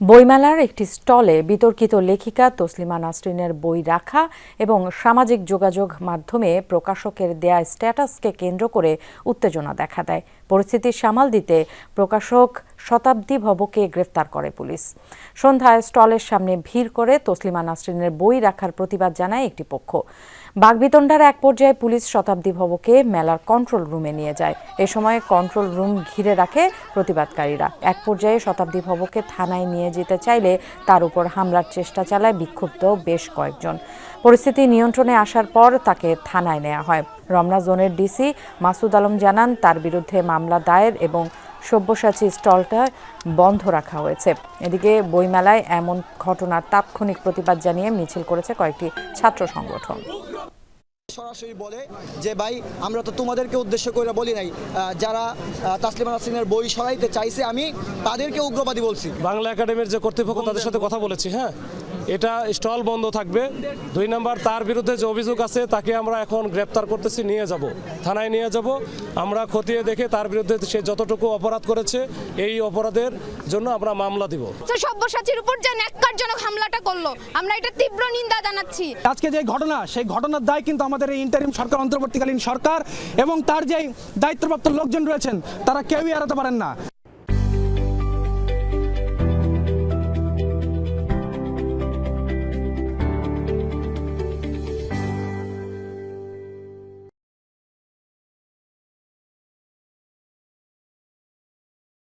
বইমেলার একটি স্টলে বিতর্কিত লেখিকা তসলিমা নাসরিনের বই রাখা এবং সামাজিক যোগাযোগ মাধ্যমে প্রকাশকের দেয়া স্ট্যাটাসকে কেন্দ্র করে উত্তেজনা দেখা দেয়। পরিস্থিতি সামাল দিতে প্রকাশক শতাব্দী ভবকে গ্রেফতার করে পুলিশ। সন্ধ্যায় স্টলের সামনে ভিড় করে তসলিমা নাসরিনের বই রাখার প্রতিবাদ জানায় একটি পক্ষ। বাগবিতণ্ডার এক পর্যায়ে পুলিশ শতাব্দী ভবকে মেলার কন্ট্রোল রুমে নিয়ে যায়। এ সময় কন্ট্রোল রুম ঘিরে রাখে প্রতিবাদকারীরা। এক পর্যায়ে শতাব্দী ভবকে থানায় নিয়ে যেতে চাইলে তার উপর হামলার চেষ্টা চালায় বিক্ষুব্ধ বেশ কয়েকজন। পরিস্থিতি নিয়ন্ত্রণে আসার পর তাকে থানায় নেওয়া হয়। রমনা জোনের ডিসি মাসুদ আলম জানান, তার বিরুদ্ধে মামলা দায়ের এবং সব্যসাচী স্টলটা বন্ধ রাখা হয়েছে। এদিকে বইমেলায় এমন ঘটনার তাৎক্ষণিক প্রতিবাদ জানিয়ে মিছিল করেছে কয়েকটি ছাত্র সংগঠন। সরাসরি বলে যে ভাই আমরা তো তোমাদেরকে উদ্দেশ্য করে বলি নাই আহ, যারা তাসলিমা নাসরিনের বই সরাইতে চাইছে আমি তাদেরকে উগ্রবাদী বলছি। বাংলা একাডেমির যে কর্তৃপক্ষ তাদের সাথে কথা বলেছি হ্যাঁ। এটা স্টল বন্ধ থাকবে। দুই নাম্বার তার বিরুদ্ধে যে অভিযোগ আছে তাকে আমরা এখন গ্রেপ্তার করতেছি নিয়ে যাব। থানায় নিয়ে যাব। আমরা খতিয়ে দেখে তার বিরুদ্ধে সে যতটুকু অপরাধ করেছে এই অপরাধের জন্য আমরা মামলা দিব। তো সব্যসাচীর উপর যে ন্যাক্কারজনক হামলাটা করল আমরা এটা তীব্র নিন্দা জানাচ্ছি। আজকে যে ঘটনা সেই ঘটনার দায় কিন্তু আমাদের এই ইন্টারিম সরকার অন্তর্বর্তীকালীন সরকার এবং তার যে দায়িত্বপ্রাপ্ত লোকজন রয়েছেন তারা কেউই এড়াতে পারেন না।